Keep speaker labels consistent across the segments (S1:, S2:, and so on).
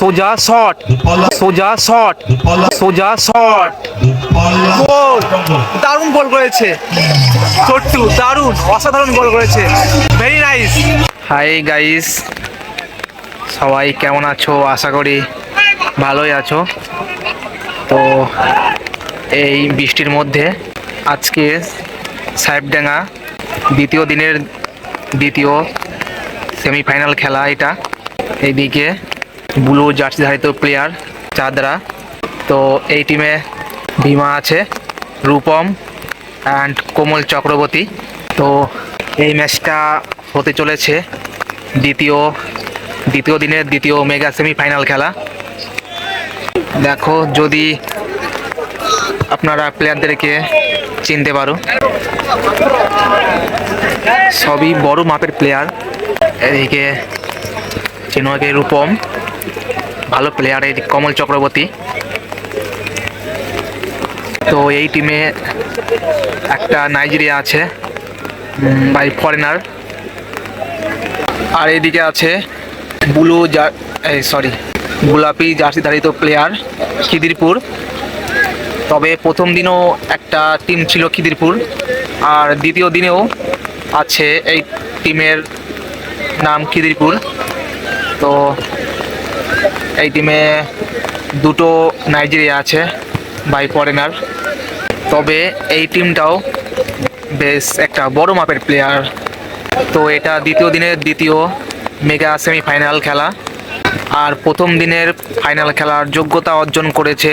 S1: সোজা শট সোজা শট সোজা শট। গোল। দারুণ গোল করেছে। চট্টু দারুণ অসাধারণ গোল করেছে। ভেরি নাইস হাই গাইস সবাই কেমন আছো? আশা করি ভালোই আছো। তো এই বৃষ্টির মধ্যে আজকে সাহেবডাঙ্গা দ্বিতীয় দিনের দ্বিতীয় সেমিফাইনাল খেলা এটা। এইদিকে ব্লু জার্সি ধারিত প্লেয়ার চাঁদরা। তো এই টিমে ভীমা আছে, রূপম অ্যান্ড কোমল চক্রবর্তী। তো এই ম্যাচটা হতে চলেছে দ্বিতীয় দ্বিতীয় দিনের দ্বিতীয় মেগা সেমিফাইনাল খেলা। দেখো যদি আপনারা প্লেয়ারদেরকে চিনতে পারো, সবই বড় মাপের প্লেয়ার এদিকে চিনোকে রূপম। ভালো প্লেয়ার এই কমল চক্রবর্তী। তো এই টিমে একটা নাইজেরিয়া আছে বাই ফরেনার আর এইদিকে আছে ব্লু জা সরি গোলাপি জার্সি ধারিত প্লেয়ার খিদিরপুর। তবে প্রথম দিনও একটা টিম ছিল খিদিরপুর, আর দ্বিতীয় দিনেও আছে এই টিমের নাম খিদিরপুর। তো এই টিমে দুটো নাইজেরিয়া আছে বাই ফরেনার তবে এই টিমটাও বেশ একটা বড় মাপের প্লেয়ার তো এটা দ্বিতীয় দিনের দ্বিতীয় মেগা সেমিফাইনাল খেলা। আর প্রথম দিনের ফাইনাল খেলার যোগ্যতা অর্জন করেছে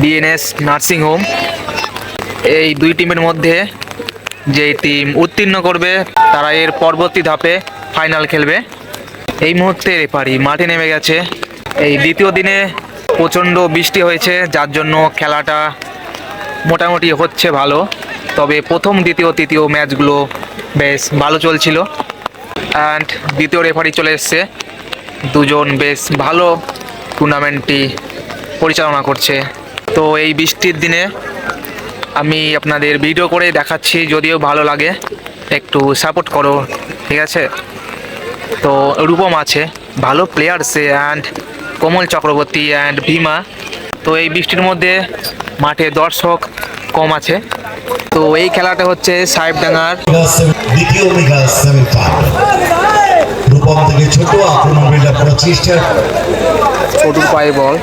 S1: ডিএনএস নার্সিংহোম এই দুই টিমের মধ্যে যে টিম উত্তীর্ণ করবে, তারা এর পরবর্তী ধাপে ফাইনাল খেলবে। এই মুহূর্তে রেফারি মাঠে নেমে গেছে। এই দ্বিতীয় দিনে প্রচণ্ড বৃষ্টি হয়েছে, যার জন্য খেলাটা মোটামুটি হচ্ছে ভালো। তবে প্রথম, দ্বিতীয়, তৃতীয় ম্যাচগুলো বেশ ভালো চলছিল। অ্যান্ড দ্বিতীয় রেফারি চলে এসছে। দুজন বেশ ভালো টুর্নামেন্টটি পরিচালনা করছে। তো এই বৃষ্টির দিনে আমি আপনাদের ভিডিও করে দেখাচ্ছি, যদিও ভালো লাগে, একটু সাপোর্ট করো, ঠিক আছে? তো রূপম আছে, ভালো প্লেয়ার সে অ্যান্ড কোমল চক্রবর্তী অ্যান্ড ভীমা। তো এই বৃষ্টির মধ্যে মাঠে দর্শক কম আছে। তো এই খেলাটা হচ্ছে সাহেবডাঙ্গার
S2: দ্বিতীয় মেগা সেমিফাইনাল রূপম থেকে ছোট আক্রমণ বিল্ডার প্রচেষ্টা
S1: ছোটুর পায়ে বল।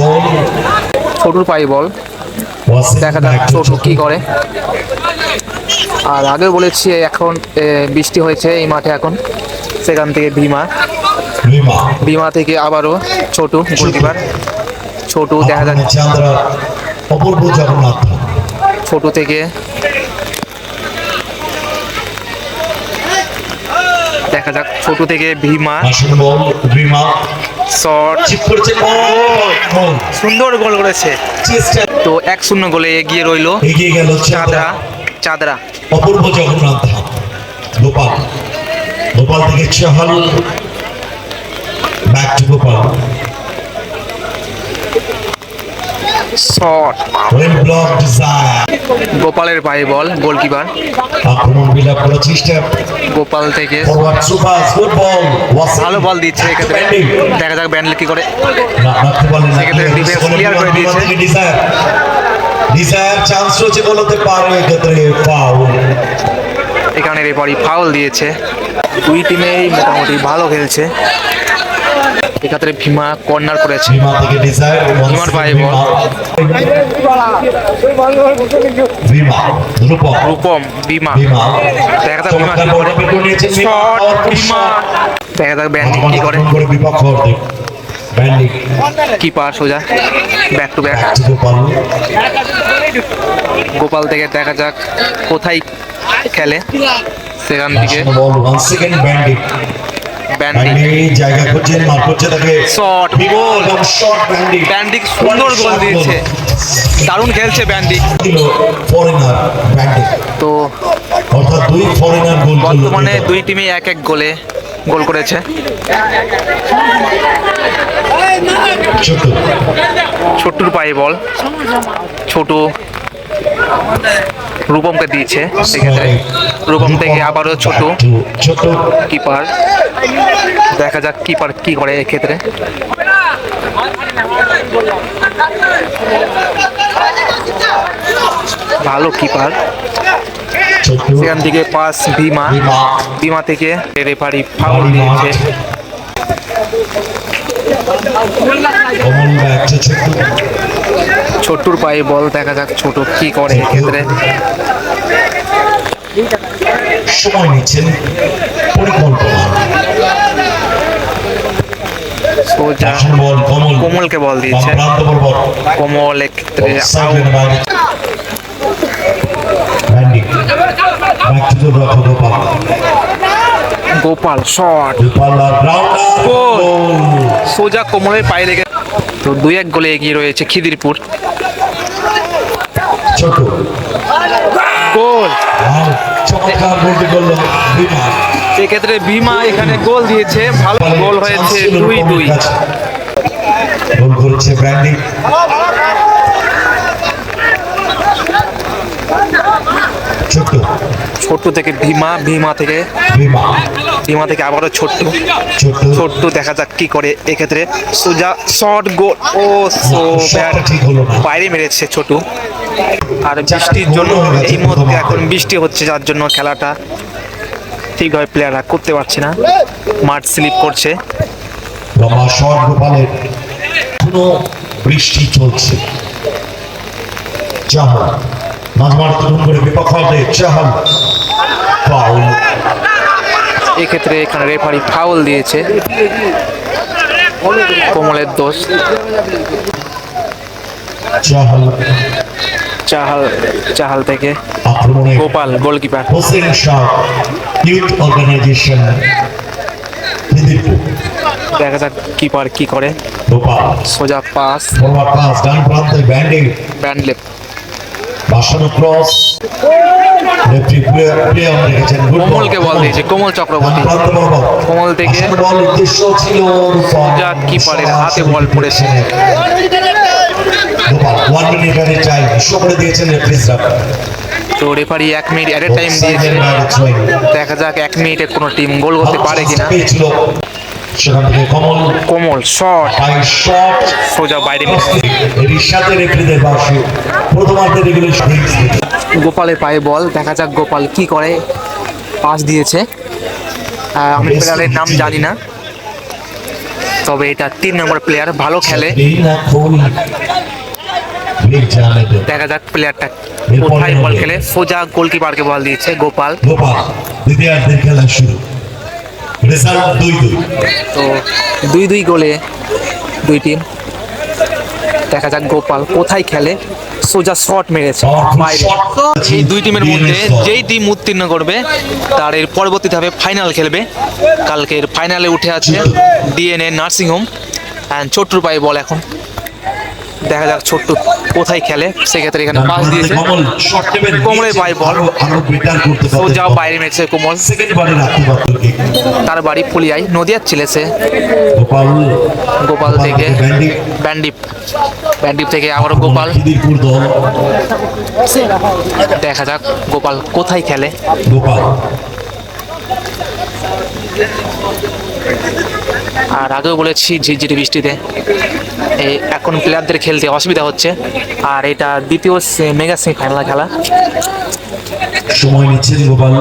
S2: বল।
S1: ছোটুর পায়ে বল। দেখা যাক ছোটু কি করে। আর আগে বলেছি এখন বৃষ্টি হয়েছে এই মাঠে এখন। সেখান থেকে ভীমা। ভীমা থেকে আবারও ছোটু গোলকিপার ছোটু দেখা
S2: যাচ্ছে। অপূর্ব জগন্নাথ।
S1: ছোটু থেকে দেখা যাক ছোটু থেকে ভীমা। শট। সুন্দর গোল করেছে। তো এক শূন্য গোলে এগিয়ে রইল
S2: এগিয়ে গেল
S1: চাঁদরা
S2: চাঁদরা অপূর্ব জগন্নাথ। গোপাল। গোপাল থেকে চাহাল।
S1: শট। গোপালের পায়ে বল গোলকিপার।
S2: আক্রমণ বিল্ডার প্রচেষ্টা
S1: গোপাল থেকে। ভালো বল দিচ্ছে এক্ষেত্রে দেখা যাক ব্যান্ডলে কি করে। সেক্ষেত্রে করে দিয়েছে।
S2: ডিজায়ার চান্স রয়েছে পারে এক্ষেত্রে ফাউল
S1: এখানে রেফারি ফাউল দিয়েছে। দুই টিমেই মোটামুটি ভালো খেলছে। এক্ষেত্রে ভীমা কর্নার করেছে। পায়ে বল।
S2: রূপম।
S1: বিমা দেখা যাক
S2: চমৎকার
S1: কি করে শট
S2: বিমা
S1: দেখা যাক ব্যান্ডিং কি করে? কিপার সোজা। Back to back
S2: Gopal.
S1: থেকে দেখা যাক কোথায় খেলে। সেখান থেকে।
S2: ব্যান্ডিং
S1: ব্যান্ডিং
S2: ব্যান্ডিং জায়গা করছেন মার করছে তাকে
S1: শট
S2: বিগোল শট ব্যান্ডিং
S1: ব্যান্ডিং সুন্দর গোল দিয়েছে। দারুণ খেলছে ব্যান্ডিং
S2: ফরেনার ব্যান্ডিং
S1: তো
S2: অর্থাৎ দুই ফরেনার গোল
S1: বর্তমানে দুই টিমই এক এক গোলে গোল করেছে।
S2: ছোট
S1: ছোট্টুর পায়ে বল ছোট রূপমকে দিয়েছে সেক্ষেত্রে রূপম থেকে আবারও ছোট
S2: ছোট
S1: কিপার। দেখা যাক কিপার কি করে এক্ষেত্রে ভালো কিপার। সেখান থেকে পাস
S2: বিমা
S1: বিমা থেকে রেফারি ফাউল দিয়েছে। ছোট্টুর পায়ে বল দেখা যাক ছোট কি করে এক্ষেত্রে।
S2: সময় নিচ্ছেন পরিকল্পনা।
S1: সোজা কোমলকে বল দিয়েছে। কোমল এক্ষেত্রে
S2: গোপাল।
S1: শট সোজা কোমলের পায়ে লেগে তো দুই এক গোলে এগিয়ে রয়েছে খিদিরপুর। গোল।
S2: আর চমৎকার বিমা
S1: এখানে গোল দিয়েছে ভালো গোল হয়েছে দুই দুই।
S2: গোল করেছে ব্র্যান্ডি।
S1: ছোট্ট থেকে ভীমা ভীমা থেকে ভীমা। থেকে আবারও ছোট্ট।
S2: ছোট
S1: ছোট্ট দেখা যাক কি করে এক্ষেত্রে। সোজা শর্ট গোল। ও সো
S2: না।
S1: বাইরে মেরেছে ছোট আর বৃষ্টির জন্য এই মুহূর্তে এখন বৃষ্টি হচ্ছে যার জন্য খেলাটা ঠিকভাবে প্লেয়াররা করতে পারছে না। মাঠ স্লিপ করছে।
S2: বৃষ্টি চলছে। চাহল মাঝমাঠ তরুণ করে বিপক্ষ চাহল ফাউল
S1: এক্ষেত্রে এখানে রেফারি ফাউল দিয়েছে। কোমলের দোষ।
S2: চাহল।
S1: চাহাল থেকে Gopal goalkeeper.
S2: Hossain Shah youth organisation
S1: দেখা যাক কিপার কি করে। সোজা পাস।
S2: ডান প্রান্তে ব্যান্ডে
S1: ব্যান্ডলেপ
S2: বাসানো ক্রস।
S1: কোমলকে বল দিয়েছে কোমল চক্রবর্তী। কোমল থেকে
S2: বাসানো বল উদ্দেশ্য ছিল রূপম।
S1: কিপারের হাতে বল পড়েছে। তো রেফারি এক মিনিট অ্যাট এ টাইম দিয়েছে। দেখা যাক এক মিনিটে কোনো টিম গোল করতে পারে কিনা।
S2: সেখান থেকে কমল
S1: কোমল শট।
S2: বাই শট।
S1: সোজা বাইরে
S2: রেফারিদের বাসে প্রথমার্ধে
S1: গোপালের পায়ে বল দেখা যাক গোপাল কি করে। পাস দিয়েছে। আমি প্লেয়ারের নাম জানি না। তবে এটা তিন নম্বর প্লেয়ার ভালো খেলে। দেখা যাক প্লেয়ারটা কোথায় বল খেলে। সোজা গোলকিপারকে বল দিয়েছে গোপাল।
S2: গোপাল দ্বিতীয়ার্ধের খেলা শুরু। রেজাল্ট দুই দুই
S1: তো দুই দুই গোলে দুই টিম। দেখা যাক গোপাল কোথায় খেলে। সোজা শট মেরেছে। বাইরে। দুই টিমের মধ্যে যেই টিম উত্তীর্ণ করবে তার এর পরবর্তী ধাপে ফাইনাল খেলবে। কালকের ফাইনালে উঠে আছে ডিএনএ নার্সিংহোম অ্যান্ড ছোট্টুর পায়ে বল এখন। দেখা যাক ছোট্ট কোথায় খেলে। সেক্ষেত্রে এখানে পাস দিয়েছে। কোমলের পায়ে বল। সোজাও বাইরে মেরেছে কোমল। তার বাড়ি ফুলিয়াই নদিয়ার ছেলে সে
S2: গোপাল
S1: থেকে
S2: ব্যান্ডি
S1: ব্যান্ডিপ। ব্যান্ডিপ থেকে আবারও গোপাল। দেখা যাক গোপাল কোথায় খেলে।
S2: গোপাল।
S1: আর আগেও বলেছি ঝিরঝিরি বৃষ্টিতে। এখন প্লেয়ারদের খেলতে অসুবিধা হচ্ছে। আর এটা দ্বিতীয় মেগা সেমি ফাইনাল খেলা।
S2: সময় নিচ্ছেন গোপাল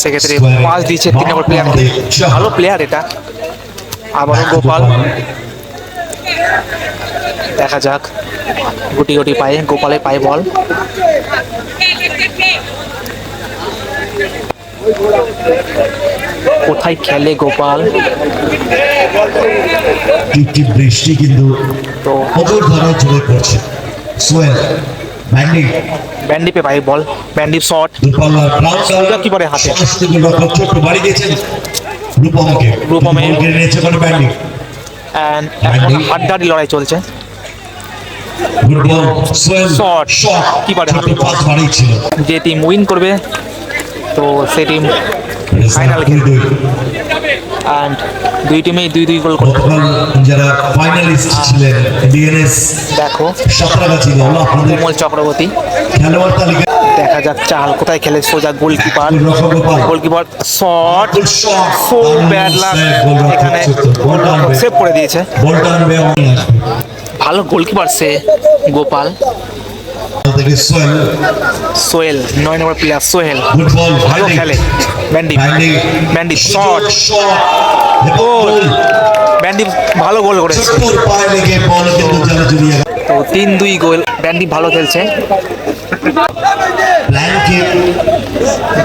S1: সেক্ষেত্রে পাস দিয়েছে তিন নম্বর প্লেয়ার ভালো প্লেয়ার এটা। আবারও গোপাল। দেখা যাক। গুটি গুটি পায়ে গোপালে পায়ে বল। কোথায় খেলে গোপাল?
S2: টিপটিপ বৃষ্টি কিন্তু
S1: তো
S2: প্রচুর ধারায় চলে পড়ছে। সোয়েল ব্যান্ডি।
S1: ব্যান্ডিপে ভাই বল। ব্যান্ডিপ শট।
S2: দুপাল্লা
S1: সোজা কিপারে হাতে।
S2: সমস্ত গোলরক্ষক ছোট্ট বাড়ি দিয়েছেন রূপমকে।
S1: রূপমে।
S2: কেড়ে নিয়েছে কোনো ব্যান্ডি?
S1: অ্যান্ড এখন হাড্ডাহাড্ডি লড়াই চলছে। হাতে। যে টিম উইন করবে তো সেই টিম
S2: দুই দুই।
S1: অ্যান্ড দুই টিমেই দুই দুই গোল
S2: গতকাল যারা ফাইনালিস্ট ছিলেন ডিএনএস
S1: দেখো।
S2: সাঁতরাগাছি আপনাদের
S1: কোমল চক্রবর্তী।
S2: খেলোয়াড় তালিকা।
S1: দেখা যাক চাল কোথায় খেলে সোজা goalkeeper goalkeeper shot so bad luck এখানে। সেভ করে দিয়েছে। ভালো গোলকিপার সে গোপাল।
S2: থেকে সোহেল।
S1: সোহেল নয় number player Sohel.
S2: Good ball
S1: ভালো খেলে। ব্যান্ডি
S2: ব্যান্ডি
S1: শট গোল ব্যান্ডি ভালো গোল করেছে। তো তিন দুই গোল ব্যান্ডি ভালো খেলছে।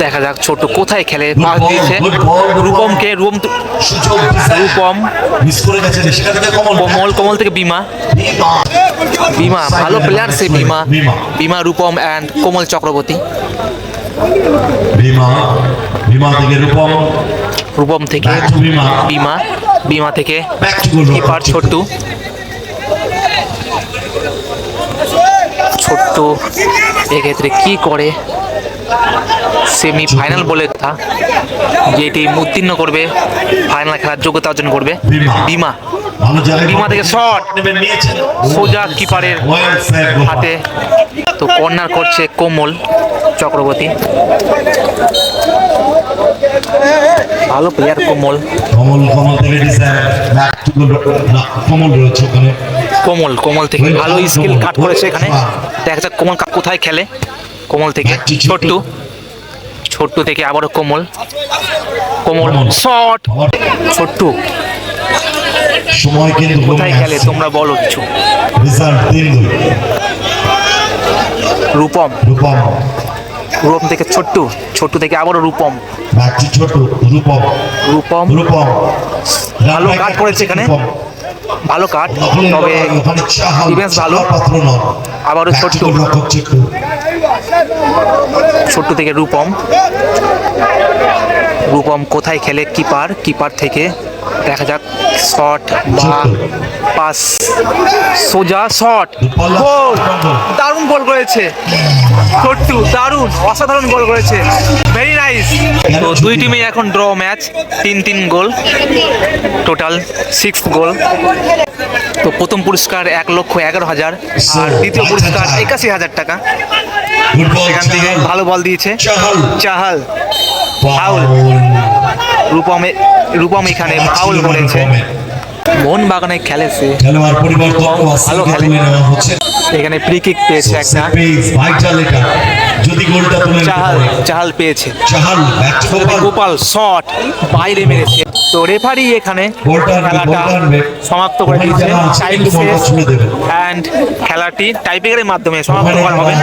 S1: দেখা যাক ছোট কোথায় খেলে পাস দিয়েছে। রূপমকে রূপম রূপম।
S2: কমল।
S1: কমল থেকে বিমা
S2: বিমা
S1: ভালো প্লেয়ার সে বিমা
S2: বিমা
S1: রূপম অ্যান্ড কোমল চক্রবর্তী
S2: বিমা বিমা থেকে রূপম
S1: রূপম থেকে
S2: বিমা
S1: বিমা থেকে কিপার ছোট্টু ছোট্ট এক্ষেত্রে কি করে? সেমি ফাইনাল বলে কথা যেটি উত্তীর্ণ করবে ফাইনাল খেলার যোগ্যতা অর্জন করবে
S2: বিমা।
S1: থেকে শট সোজা কিপারের হাতে। তো কর্নার করছে কোমল চক্রবর্তী। ভালো প্লেয়ার কোমল।
S2: কমল কমল কমল রয়েছে ওখানে।
S1: কোমল কোমল থেকে ভালো স্কিল কাট করেছে এখানে। দেখা যাক কোমল কোথায় খেলে। কোমল থেকে ছোট্টু। ছোট্টু। থেকে আবারও কোমল। কোমল
S2: কোমল।
S1: শট। ছোট্টু।
S2: সময় কিন্তু
S1: কোথায় গেলে তোমরা বলো কিছু?
S2: রেজাল্ট তিন দুই।
S1: রূপম।
S2: রূপম।
S1: রূপম থেকে ছোট্ট। ছোট্টু থেকে আবারও রূপম।
S2: ব্যাক টু ছোট রূপম।
S1: রূপম।
S2: রূপম।
S1: ভালো কাজ করেছে এখানে। ভালো কাট তবে defense ভালো। আবারও ছোট্ট।
S2: ছোট্ট
S1: থেকে রূপম। রূপম কোথায় খেলে কিপার? কিপার থেকে দেখা যাক, শট বা পাস। সোজা শট। গোল! দারুণ গোল করেছে। ছোট্টু, দারুণ, অসাধারণ গোল করেছে। ভেরি নাইস তো দুই টিমে এখন ড্র ম্যাচ তিন তিন গোল টোটাল সিক্স গোল। তো প্রথম পুরস্কার এক লক্ষ এগারো হাজার আর দ্বিতীয় পুরস্কার একাশি হাজার টাকা। সেখান থেকে ভালো বল দিয়েছে
S2: চাহাল। ফাউল
S1: রূপমে রূপম এখানে ফাউল করেছে মোহন বাগানে খেলেছে। ভালো খেলে। এখানে ফ্রি কিক পেয়েছে একটা।
S2: যদি গোলটা তুলে
S1: চাহাল চাহাল পেয়েছে।
S2: চাহাল গোপাল।
S1: শট বাইরে মেরেছে। তো রেফারি এখানে খেলাটা সমাপ্ত করে
S2: দিয়েছে
S1: টাইম শেষ অ্যান্ড খেলাটি টাইপিংয়ের মাধ্যমে সমাপ্ত করা হবে?